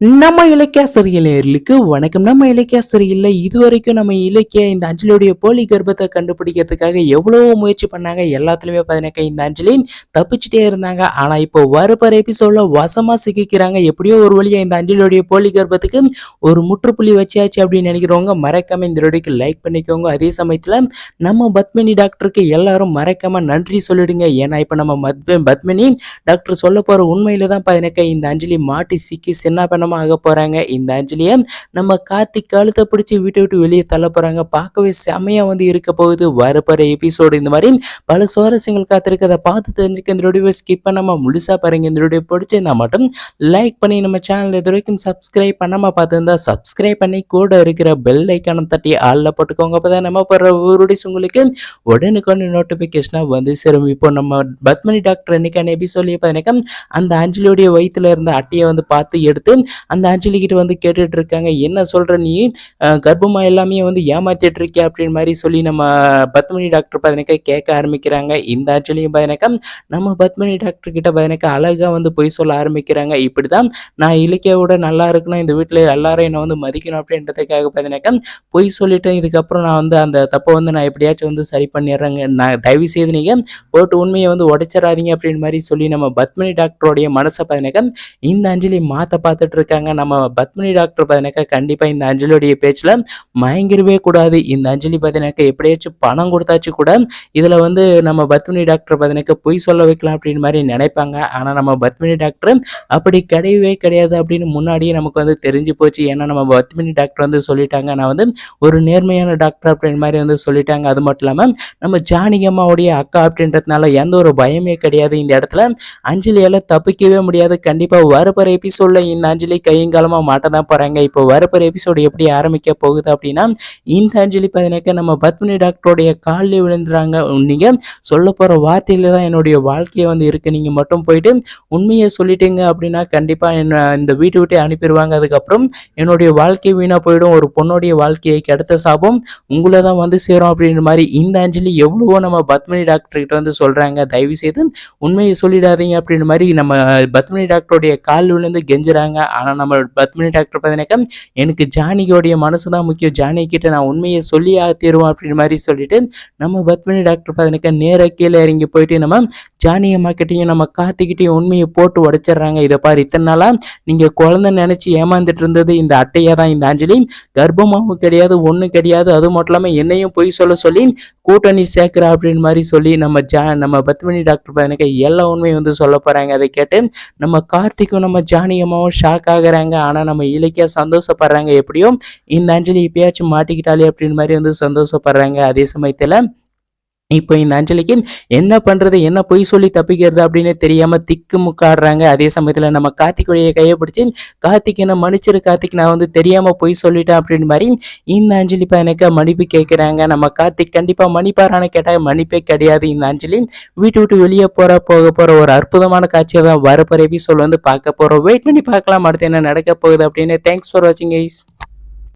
நம்ம இலக்கிய சிறியலர்களுக்கு வணக்கம். நம்ம இலக்கிய இது இதுவரைக்கும் நம்ம இலக்கிய இந்த அஞ்சலியுடைய போலி கர்ப்பத்தை கண்டுபிடிக்கிறதுக்காக எவ்வளவோ முயற்சி பண்ணாங்க. எல்லாத்துலயுமே பார்த்தீங்கன்னா இந்த அஞ்சலி தப்பிச்சுட்டே இருந்தாங்க. ஆனா இப்போ வரப்போற எபிசோட்ல வசமா சிக்கிக்கிறாங்க. எப்படியோ ஒரு வழியா இந்த அஞ்சலியுடைய போலி கர்ப்பத்துக்கு ஒரு முற்றுப்புள்ளி வச்சாச்சு அப்படின்னு நினைக்கிறவங்க மறக்காம இந்த வீடியோக்கு லைக் பண்ணிக்கோங்க. அதே சமயத்துல நம்ம பத்மினி டாக்டருக்கு எல்லாரும் மறக்காம நன்றி சொல்லிடுங்க. ஏன்னா இப்ப நம்ம பத்மினி டாக்டர் சொல்ல போற உண்மையில தான் பார்த்தீங்கன்னா இந்த அஞ்சலி மாட்டி சிக்கி சின்ன பண்ணமா ஆக இந்த அஞ்சலியை நம்ம கார்த்திக் கழுத்தை பிடிச்சி வீட்டை விட்டு வெளியே தள்ள போகிறாங்க பார்க்கவே செமையா வந்து இருக்க போகுது. வரப்போகிற எபிசோடு இந்த மாதிரி பல சுவாரஸ்யங்கள் காத்திருக்கதை பார்த்து தெரிஞ்சுக்க இந்த வீடியோ ஸ்கிப் பண்ணாமல் முழுசா பாருங்க. இந்த வீடியோ பிடிச்சிருந்தா மட்டும் லைக் பண்ணி நம்ம சேனல் இது வரைக்கும் சப்ஸ்கிரைப் பண்ணாமல் பார்த்துருந்தா சப்ஸ்கிரைப் பண்ணி கூட இருக்கிற பெல் ஐக்கானம் தட்டி ஆளில் போட்டுக்கோங்க. அப்பதான் நம்ம போடுற ஒரு உங்களுக்கு உடனுக்குடனே நோட்டிஃபிகேஷனாக வந்து சேரும். இப்போ நம்ம பத்மினி டாக்டர் என்னைக்கான எபிசோட்லயே பார்த்தீங்கன்னா அந்த அஞ்சலியோடைய வயிற்றுல இருந்த அட்டையை வந்து பார்த்து எடுத்து அந்த அஞ்சலி கிட்ட வந்து கேட்டுட்டு இருக்காங்க என்ன சொல்ற நீ? கர்ப்பமா எல்லாமே வந்து ஏமாத்திட்டு இருக்கியா அப்படின்னு மாதிரி சொல்லி நம்ம பத்மினி டாக்டர் பாத்தினாக்கா கேட்க ஆரம்பிக்கிறாங்க. இந்த அஞ்சலியும் பார்த்தீங்கன்னாக்கா நம்ம பத்மினி டாக்டர் கிட்ட பாத்தினாக்கா அழகா வந்து பொய் சொல்ல ஆரம்பிக்கிறாங்க. இப்படிதான் நான் இலக்கியாவோட நல்லா இருக்கணும். இந்த வீட்டில் எல்லாரும் என்னை வந்து மதிக்கணும். அப்படின்றதுக்காக பார்த்தீங்கன்னாக்கா பொய் சொல்லிட்டேன் இதுக்கப்புறம் நான் வந்து அந்த தப்பை வந்து நான் எப்படியாச்சும் வந்து சரி பண்ணிடுறேங்க. நான் தயவு செய்து நீங்கள் போட்டு உண்மையை வந்து உடைச்சிடாதீங்க அப்படின்னு மாதிரி சொல்லி நம்ம பத்மினி டாக்டருடைய மனசை பார்த்தீங்கன்னாக்கா இந்த அஞ்சலி மாற்ற பார்த்துட்டு இருக்காங்க. நம்ம பத்மினி டாக்டர் பார்த்தீங்கன்னாக்கா கண்டிப்பாக இந்த அஞ்சலியுடைய பேச்சில் மயங்கிடவே கூடாது. இந்த அஞ்சலி பார்த்தீங்கன்னாக்கா எப்படியாச்சும் பணம் கொடுத்தாச்சு கூட இதில் வந்து நம்ம பத்மினி டாக்டர் பார்த்தீங்கன்னாக்கா பொய் சொல்ல வைக்கலாம் அப்படின்னு மாதிரி நினைப்பாங்க. ஆனால் நம்ம பத்மினி டாக்டர் அப்படி கிடையவே கிடையாது அப்படின்னு முன்னாடியே நமக்கு வந்து தெரிஞ்சு போச்சு. ஏன்னா நம்ம பத்மினி டாக்டர் வந்து சொல்லிட்டாங்க. நான் வந்து ஒரு நேர்மையான டாக்டர் அப்படின்னு மாதிரி வந்து சொல்லிட்டாங்க. அது மட்டும் இல்லாமல் நம்ம ஜானகி அம்மாவுடைய அக்கா அப்படின்றதுனால எந்த ஒரு பயமே கிடையாது. இந்த இடத்துல அஞ்சலியால் தப்பிக்கவே முடியாது. கண்டிப்பாக வரப்போற எபிசோடில் இந்த அஞ்சலி கையங்காலமாக மாட்ட தான் போகிறாங்க இப்போ வரப்போற எபிசோடு எப்படி ஆரம்பிக்க போகுது அப்படின்னா இந்த அஞ்சலி பார்த்தீங்கன்னாக்கா நம்ம பத்மினி டாக்டருடைய காலில் விழுந்துறாங்க. நீங்கள் சொல்ல போகிற வார்த்தையில தான் என்னுடைய வாழ்க்கையை வந்து இருக்குது நீங்கள் மட்டும் போயிட்டு உண்மையை சொல்லிட்டீங்க அப்படின்னா கண்டிப்பாக என்ன இந்த வீட்டை விட்டு அனுப்பிடுவாங்க. அதுக்கப்புறம் என்னுடைய வாழ்க்கை வீணாக போயிடும். ஒரு பொண்ணுடைய வாழ்க்கையை கிடைத்த சாபம் உங்களை தான் வந்து சேரும் அப்படின்ற மாதிரி இந்த அஞ்சலி எவ்வளவோ நம்ம பத்மினி டாக்டர் கிட்ட வந்து சொல்கிறாங்க தயவு செய்து உண்மையை சொல்லிடாதீங்க அப்படின்ற மாதிரி நம்ம பத்மினி டாக்டருடைய கால் விழுந்து கெஞ்சுறாங்க. ஆனால் நம்ம பத்மினி டாக்டர் பார்த்தீங்கன்னாக்கா எனக்கு ஜானகியோடைய மனசு தான் முக்கியம். ஜானகி கிட்ட நான் உண்மையை சொல்லி தீருவோம் அப்படின்னு மாதிரி சொல்லிட்டு நம்ம பத்மினி டாக்டர் பார்த்தீங்கன்னாக்கா நேராக கீழே இறங்கி போயிட்டு நம்ம ஜானகி அம்மா கிட்டேயும் நம்ம கார்த்திகிட்டையும் உண்மையை போட்டு உடைச்சிடுறாங்க. இதை பாரு இத்தனை நாளாக நீங்கள் குழந்தை நினச்சி ஏமாந்துட்டு இருந்தது. இந்த அட்டையாக தான் இந்த அஞ்சலி. கர்ப்பமாகவும் கிடையாது ஒன்றும் கிடையாது. அது மட்டும் இல்லாமல் என்னையும் பொய் சொல்ல சொல்லி கூட்டணி சேர்க்குறா அப்படின்னு மாதிரி சொல்லி நம்ம ஜா நம்ம பத்மினி டாக்டர் பார்த்தீங்கன்னாக்கா எல்லா உண்மையும் வந்து சொல்ல போகிறாங்க அதை கேட்டு நம்ம கார்த்திக்கும் நம்ம ஜானகி அம்மாவும் ஷாக் ஆகுறாங்க. ஆனால் நம்ம இலக்கியா சந்தோஷப்படுறாங்க. எப்படியும் இந்த அஞ்சலி இப்பயாச்சும் மாட்டிக்கிட்டாலே அப்படின்னு மாதிரி வந்து சந்தோஷப்படுறாங்க. அதே சமயத்தில் இப்போ இந்த அஞ்சலிக்கு என்ன பண்ணுறது என்ன பொய் சொல்லி தப்பிக்கிறது அப்படின்னு தெரியாமல் திக்கு முக்காடுறாங்க அதே சமயத்தில் நம்ம கார்த்திகோடைய கையை பிடிச்சி கார்த்திக் என்ன மன்னிச்சிரு கார்த்திக் நான் வந்து தெரியாமல் பொய் சொல்லிட்டேன் அப்படின்னு மாதிரி இந்த அஞ்சலி பையனுக்கு எனக்கு மன்னிப்பு கேட்குறாங்க நம்ம கார்த்திக் கண்டிப்பாக மன்னிப்பாரான்னு கேட்டால் மன்னிப்பே கிடையாது. இந்த அஞ்சலி வீட்டு விட்டு வெளியே போகிற போக போகிற ஒரு அற்புதமான காட்சியை தான் வரப்போற எபிசோல் வந்து பார்க்க போகிறோம் வெயிட் பண்ணி பார்க்கலாம் அடுத்து என்ன நடக்க போகுது அப்படின்னு. தேங்க்ஸ் ஃபார் வாட்சிங் ஐஸ்